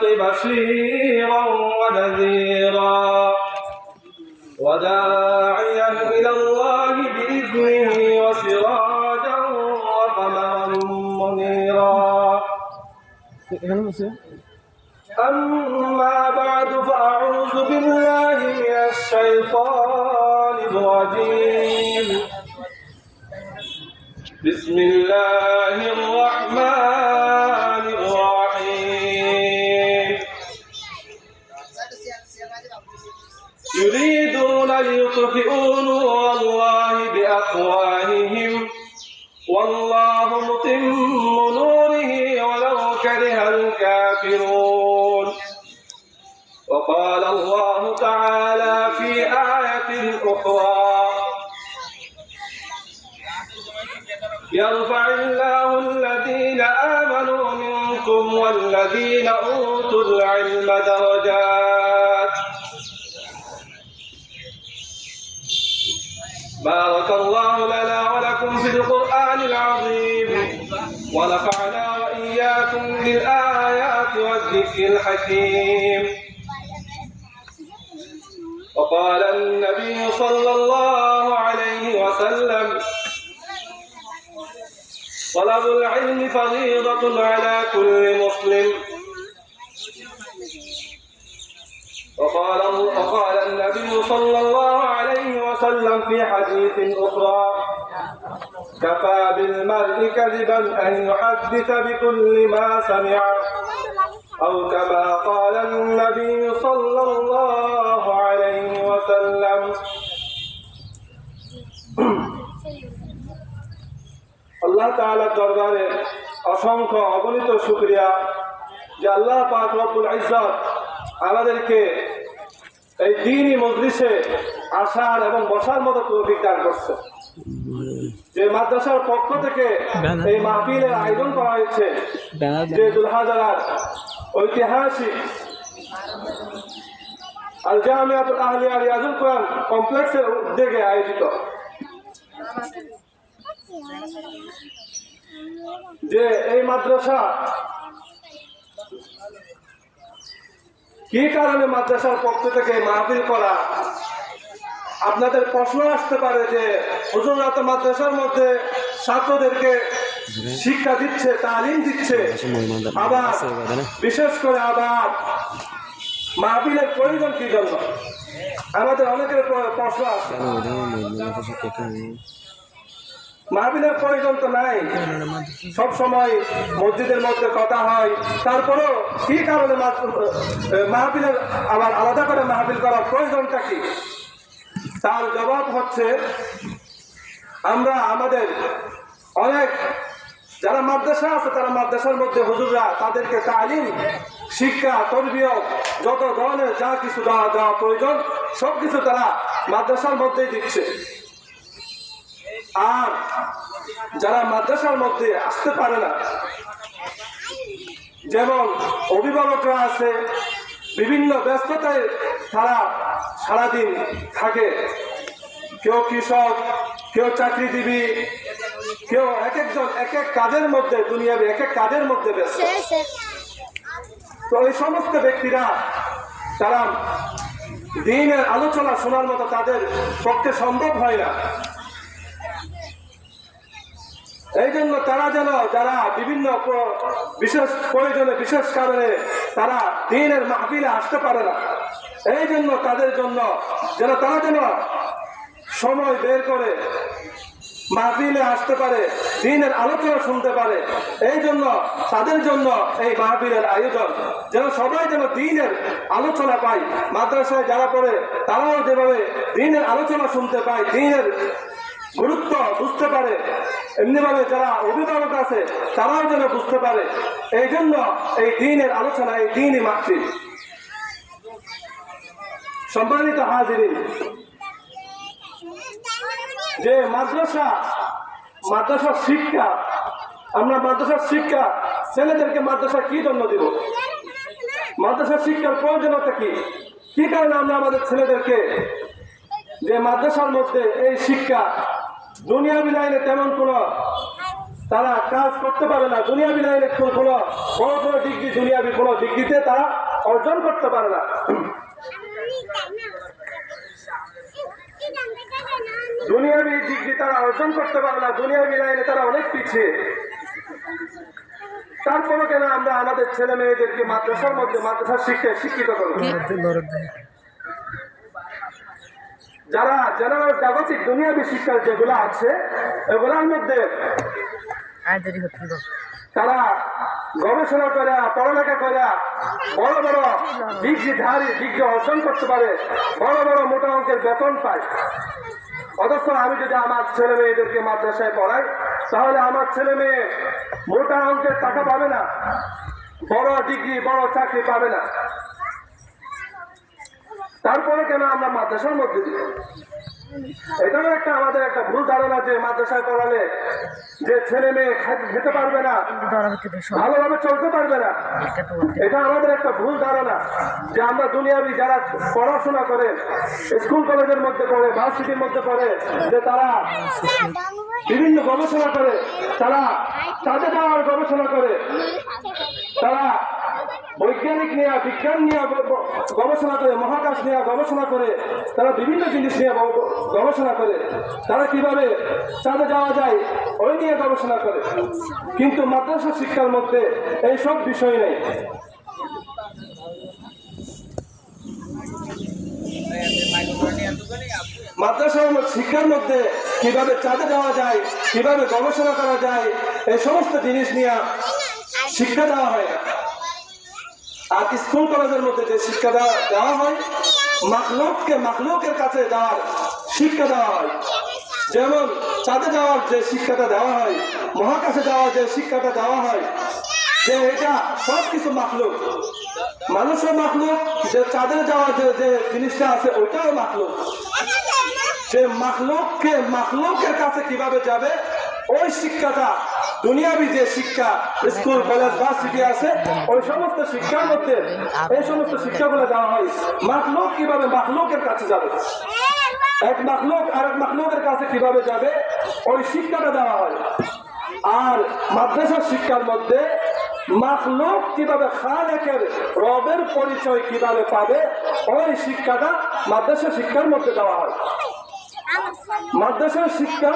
بالحق بشيرا ونذيرا. وداعيا إلى الله بإذنه وسراجا وقمرا منيرا. أما بعد فأعوذ بالله من الشيطان الرجيم. بسم الله الرحمن ليطفئوا نور الله بأفواههم. والله متم نوره ولو كره الكافرون. وقال الله تعالى في آية أخرى يرفع الله الذين آمنوا منكم والذين أوتوا العلم درجات بارك الله لنا ولكم في القرآن العظيم. ونفعنا وإياكم بالآيات والذكر الحكيم. وقال النبي صلى الله عليه وسلم طلب العلم فريضة على كل مسلم. وقال وقال النبي صلى الله وسلم في حديث أخرى كفى بالمرء كذبا أن يحدث بكل ما سمع أو كما قال النبي صلى الله عليه وسلم আল্লাহ তাআলার দরবারে অসংখ্য অগণিত শুকরিয়া যে আল্লাহ পাক রব্বুল ইজ্জত আমাদেরকে এই দিনই মজলিসে আসার এবং বসার মতো তৌফিক দান করছে। যে মাদ্রাসার পক্ষ থেকে এই মাহফিলের আয়োজন করা হয়েছে যে দুলহাজার ঐতিহাসিক আল জামিয়াতুল আহলিয়া রিয়াজুল কোরআন কমপ্লেক্সের উদ্যোগে আয়োজিত। যে এই মাদ্রাসা কি কারণে মাদ্রাসার পক্ষ থেকে মাহফিল করা আপনাদের প্রশ্ন আসতে পারে যে হুজুররা তো মাদ্রাসার মধ্যে ছাত্রদেরকে শিক্ষা দিচ্ছে তালিম দিচ্ছে আবার বিশেষ করে আবার মাহফিলের প্রয়োজন কি জন্য? আমাদের অনেকের প্রশ্ন আছে মাহফিলের প্রয়োজন তো নাই। সব সময় মসজিদের মধ্যে কথা হয়। তারপরেও কি কারণে মা- এ, মাহফিলের আবার আলাদা করে মাহফিল করার প্রয়োজনটা কি? তার জবাব হচ্ছে, আমরা আমাদের অনেক যারা মাদ্রাসা আছে, তারা মাদ্রাসার মধ্যে হুজুররা তাদেরকে তালিম, শিক্ষা, তরবিয়ত, যত ধরনের যা কিছু দেওয়া দেওয়া প্রয়োজন সব কিছু তারা মাদ্রাসার মধ্যেই দিচ্ছে। আর যারা মাদ্রাসার মধ্যে আসতে পারে না, যেমন অভিভাবকরা আছে বিভিন্ন ব্যস্ততায় তারা সারাদিন থাকে। কেউ কৃষক কেউ চাকরিজীবী কেউ এক একজন এক এক কাজের মধ্যে দুনিয়াবে এক এক কাজের মধ্যে ব্যস্ত। তো এই সমস্ত ব্যক্তিরা তারা দিনের আলোচনা শোনার মতো তাদের পক্ষে সম্ভব হয় না। এই জন্য তারা যেন যারা বিভিন্ন বিশেষ প্রয়োজনে, বিশেষ কারণে তারা দিনের মাহফিলে আসতে পারে না, এই জন্য তাদের জন্য যেন তারা যেন সময় বের করে মাহফিলে আসতে পারে, দিনের আলোচনা শুনতে পারে, এই জন্য তাদের জন্য এই মাহফিলের আয়োজন। যেন সবাই যেন দিনের আলোচনা পায়। মাদ্রাসায় যারা পড়ে, তারাও যেভাবে দিনের আলোচনা শুনতে পায়, দিনের গুরুত্ব বুঝতে পারে। এমনিভাবে যারা অভিভাবক আছে, তারাও যেন বুঝতে পারে। এই জন্য এই দিনের আলোচনা, এই দিনই মাহফিল সম্মানিত হাজিরিন, যে মাদ্রাসা মাদ্রাসার শিক্ষা, আমরা মাদ্রাসার শিক্ষা, ছেলেদেরকে মাদ্রাসা কি জন্য দিব? মাদ্রাসার শিক্ষার প্রয়োজনীয়তা কি? কি কারণে আমরা আমাদের ছেলেদেরকে, যে মাদ্রাসার মধ্যে এই শিক্ষা দুনিয়াবি লাইনে তেমন কোনো তারা কাজ করতে পারে না। দুনিয়াবি লাইনে কোনো কোনো বড় ডিগ্রি দুনিয়াবি কোনো ডিগ্রিতে তারা অর্জন করতে পারে না। দুনিয়াবি ডিগ্রি তারা অর্জন করতে পারে না। দুনিয়াবি লাইনে তারা অনেক পিছিয়ে। তারপরে কেন আমরা আমাদের ছেলে মেয়েদেরকে মাদ্রাসার মধ্যে মাদ্রাসার শিক্ষায় শিক্ষিত করব? যারা জেনারেল জাগতিক দুনিয়াবি শিক্ষা যেগুলো আছে এগুলোর মধ্যে তারা গবেষণা করে পড়ালেখা করে বড় বড় ডিগ্রি ধারী ডিগ্রি অর্জন করতে পারে বড় বড় মোটা অঙ্কের বেতন পায়। অথচ আমি যদি আমার ছেলে মেয়েদেরকে মাদ্রাসায় পড়াই তাহলে আমার ছেলে মেয়ে মোটা অঙ্কের টাকা পাবে না বড় ডিগ্রি বড় চাকরি পাবে না। তারপরে কেন আমরা মাদ্রাসার মধ্যে দিব এটাও একটা আমাদের একটা ভুল ধারণা যে মাদ্রাসায় পড়ালে যে ছেলে মেয়ে খেতে পারবে না, ভালোভাবে চলতে পারবে না। এটা আমাদের একটা ভুল ধারণা যে আমরা দুনিয়াবি যারা পড়াশোনা করে, স্কুল কলেজের মধ্যে পড়ে, ভার্সিটির মধ্যে পড়ে, যে তারা বিভিন্ন গবেষণা করে, তারা তাদের যাওয়ার গবেষণা করে, তারা বৈজ্ঞানিক নিয়ে, বিজ্ঞান নিয়ে গবেষণা করে, মহাকাশ নিয়ে গবেষণা করে, তারা বিভিন্ন জিনিস নিয়ে গবেষণা করে, তারা কীভাবে চাঁদে যাওয়া যায়, ওই নিয়ে গবেষণা করে। কিন্তু মাদ্রাসা শিক্ষার মধ্যে এই সব বিষয় নেই। মাদ্রাসার মধ্যে- শিক্ষার মধ্যে কীভাবে চাঁদে যাওয়া যায়, কীভাবে গবেষণা করা যায়, এই সমস্ত জিনিস নিয়ে শিক্ষা দেওয়া হয় না। আর স্কুল কলেজের মধ্যে যে শিক্ষা দেওয়া হয়, মাখলুককে মাখলুকের কাছে যাওয়ার শিক্ষা দেওয়া হয়। যেমন চাঁদে যাওয়ার যে শিক্ষাটা দেওয়া হয়, মহাকাশে যাওয়ার যে শিক্ষাটা দেওয়া হয়, যে এটা সব কিছু মাখলুক। মানুষও মাখলুক, যে চাঁদে যাওয়ার যে যে জিনিসটা আছে, ওইটাও মাখলুক। যে মাখলুককে মাখলুকের কাছে কীভাবে যাবে ওই শিক্ষাটা, দুনিয়াবি যে শিক্ষা, স্কুল, কলেজ বা ভার্সিটি আছে, ওই সমস্ত শিক্ষার মধ্যে এই সমস্ত শিক্ষাগুলো দেওয়া হয়। মাখলুক কীভাবে মাখলুকের কাছে যাবে? এক মাখলুক আর এক মাখলুকের কাছে কীভাবে যাবে? ওই শিক্ষাটা দেওয়া হয়। আর মাদ্রাসার শিক্ষার মধ্যে মাখলুক কীভাবে খালেকের রবের পরিচয় কীভাবে পাবে, ওই শিক্ষাটা মাদ্রাসা শিক্ষার মধ্যে দেওয়া হয়। মাদ্রাসার শিক্ষা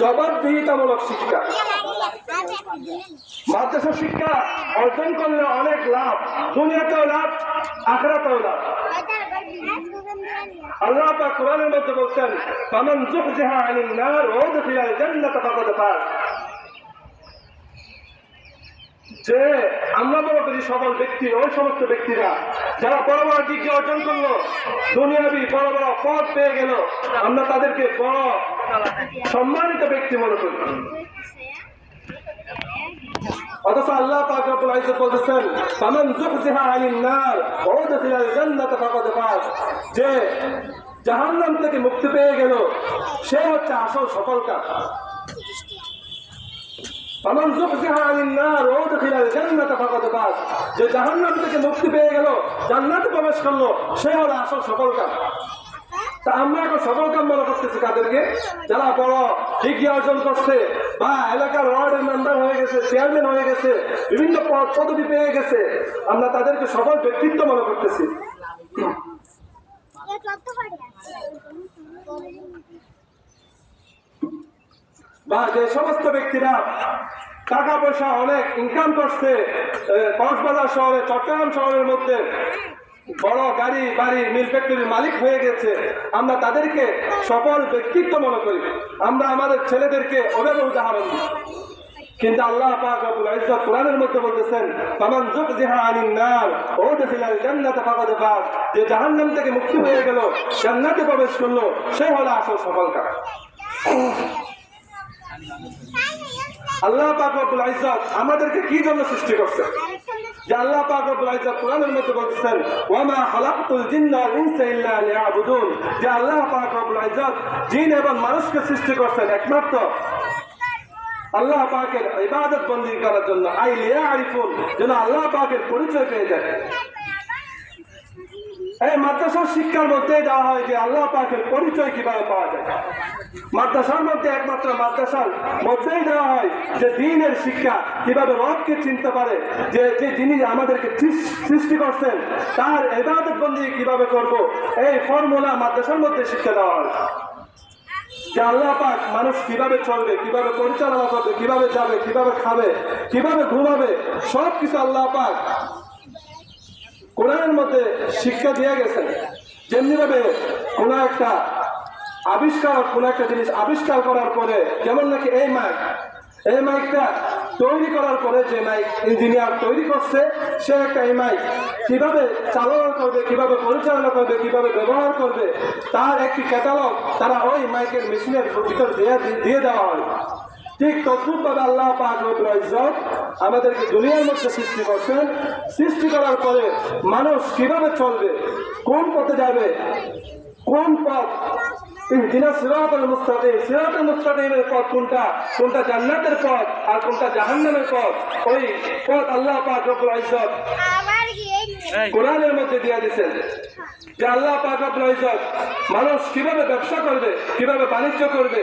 জবাবদিহিতামূলক শিক্ষা। মাদ্রাসা শিক্ষা অর্জন করলে অনেক লাভ, দুনিয়াতেও লাভ আখড়াতেও লাভ। আল্লাহ পাক কোরআনের মধ্যে বলছেন, ফামান যুহজিহা আনিন নার ওয়া উদখিলাল জান্নাত ফাকাদ ফাজ। যে আমরা মনে করি সকল ব্যক্তি, ওই সমস্ত ব্যক্তিরা যারা বড় বড় ডিগ্রি অর্জন করল, দুনিয়াবি বড় বড় পদ পেয়ে গেল, আমরা তাদেরকে বড় সম্মানিত ব্যক্তি মনে করি। অথচ আল্লাহ পাক রব্বুল ইজ্জত বলতেছেন নার জান্নাত যে জাহান্নাম থেকে মুক্তি পেয়ে গেল, সে হচ্ছে আসল সফলতা যে জাহান্নাম থেকে মুক্তি পেয়ে গেল, জান্নাতে প্রবেশ করল, সে হলো আসল সফলতা তা আমরা এখন সকল কাম মনে করতেছি তাদেরকে যারা বড় ডিগ্রি অর্জন করছে বা এলাকার ওয়ার্ডের মেম্বার হয়ে গেছে, চেয়ারম্যান হয়ে গেছে, বিভিন্ন পদ পদবি পেয়ে গেছে, আমরা তাদেরকে সফল ব্যক্তিত্ব মনে করতেছি। বা যে সমস্ত ব্যক্তিরা টাকা পয়সা অনেক ইনকাম করছে কক্সবাজার শহরে, চট্টগ্রাম শহরের মধ্যে বড় গাড়ি, বাড়ি মিল ফ্যাক্টরির মালিক হয়ে গেছে। আমরা তাদেরকে সফল ব্যক্তিত্ব মনে করি। আমরা আমাদের ছেলেদেরকে ওদের উদাহরণ দিই। কিন্তু আল্লাহ কোরআনের মধ্যে বলতেছেন, ফামান যুকজিহা আনিন নার ও দাখিলাল জান্নাত যে জাহান্নাম থেকে মুক্তি হয়ে গেল, জান্নাতে প্রবেশ করল সেই হলো আসল সফলতা আল্লাহ পাক রব্বুল ইজ্জত আমাদেরকে কি জন্য সৃষ্টি করছে? যে আল্লাহ পাক রব্বুল ইজ্জত কোরআনের মধ্যে বলতেছেন, ওয়ামা খালাকতুল জিন্না ইনসা ইল্লা লিয়াবুদুন। যে আল্লাহ পাক রব্বুল ইজ্জত জিন এবং মানুষকে সৃষ্টি করছেন একমাত্র। আল্লাহ পাকের ইবাদত বন্দী করার জন্য, আই লিয়া আরিফুন যেন আল্লাহ পাকের পরিচয় পেয়ে যায়। এই মাদ্রাসার শিক্ষার মধ্যে দেওয়া হয় যে আল্লাহ পাকের পরিচয় কীভাবে পাওয়া যায়। মাদ্রাসার মধ্যে একমাত্র মাদ্রাসার মধ্যেই দেওয়া হয় যে দিনের শিক্ষা কীভাবে রবকে চিনতে পারে, যে যে যিনি আমাদেরকে সৃষ্টি করছেন, তার এবাদত বন্দী কীভাবে করব, এই ফর্মুলা মাদ্রাসার মধ্যে শিক্ষা দেওয়া হয়। যে আল্লাহ পাক মানুষ কীভাবে চলবে, কীভাবে পরিচালনা করবে, কীভাবে যাবে, কীভাবে খাবে, কীভাবে ঘুমাবে সব কিছু আল্লাহ পাক কোরআনের মধ্যে শিক্ষা দিয়ে গেছেন। যেমনি ভাবে কোনো একটা আবিষ্কার, কোনো একটা জিনিস আবিষ্কার করার পরে, যেমন নাকি এই মাইক এই মাইকটা তৈরি করার পরে যে মাইক ইঞ্জিনিয়ার তৈরি করছে, সে একটা এই মাইক কীভাবে চালনা করবে, কীভাবে পরিচালনা করবে, কীভাবে ব্যবহার করবে, তার একটি ক্যাটালগ তারা ওই মাইকের মেশিনের ভিতর দিয়ে দিয়ে দেওয়া হয়। ঠিক তদ্রুপভাবে আল্লাহ ইজ্জত আমাদেরকে দুনিয়ার মধ্যে সৃষ্টি করছেন। সৃষ্টি করার পরে মানুষ কীভাবে চলবে? কোন পথে যাবে? কোন পথ? ইহদিনা সিরাতাল মুস্তাকিম সিরাতাল মুস্তাকিমের পথ কোনটা? কোনটা জান্নাতের পথ আর কোনটা জাহান্নামের পথ? ওই পথ আল্লাহ পাক রব্বুল ইজ্জত কোরআনের মধ্যে দিয়ে দিয়েছেন যে আল্লাহ পাক রব্বুল ইজ্জত মানুষ কীভাবে ব্যবসা করবে কীভাবে বাণিজ্য করবে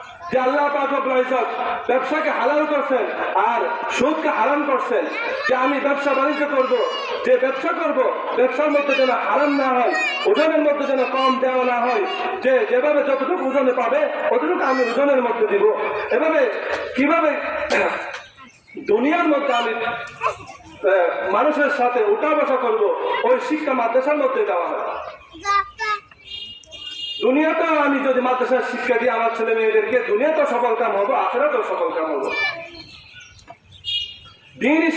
যে আল্লাহ পাক ব্যবসাকে হালাল করছেন আর সুদকে হারাম করছেন, যে আমি ব্যবসা বাণিজ্য করব, যে ব্যবসা করব, ব্যবসার মধ্যে যেন হারাম না হয়, ওজনের মধ্যে যেন কম দেওয়া না হয়, যে যেভাবে যতটুকু ওজনে পাবে অতটুকু আমি ওজনের মধ্যে দিব। এভাবে কীভাবে দুনিয়ার মধ্যে আমি মানুষের সাথে উঠা বসা করব, ওই শিক্ষা মাদ্রাসার মধ্যে দেওয়া হয়। দুনিয়াতেও আমি যদি মাদ্রাসার শিক্ষা দিয়ে আমার ছেলে মেয়েদেরকে দুনিয়াতেও সফল কাম হব, আখেরাতেও সফল কাম হব। দিনই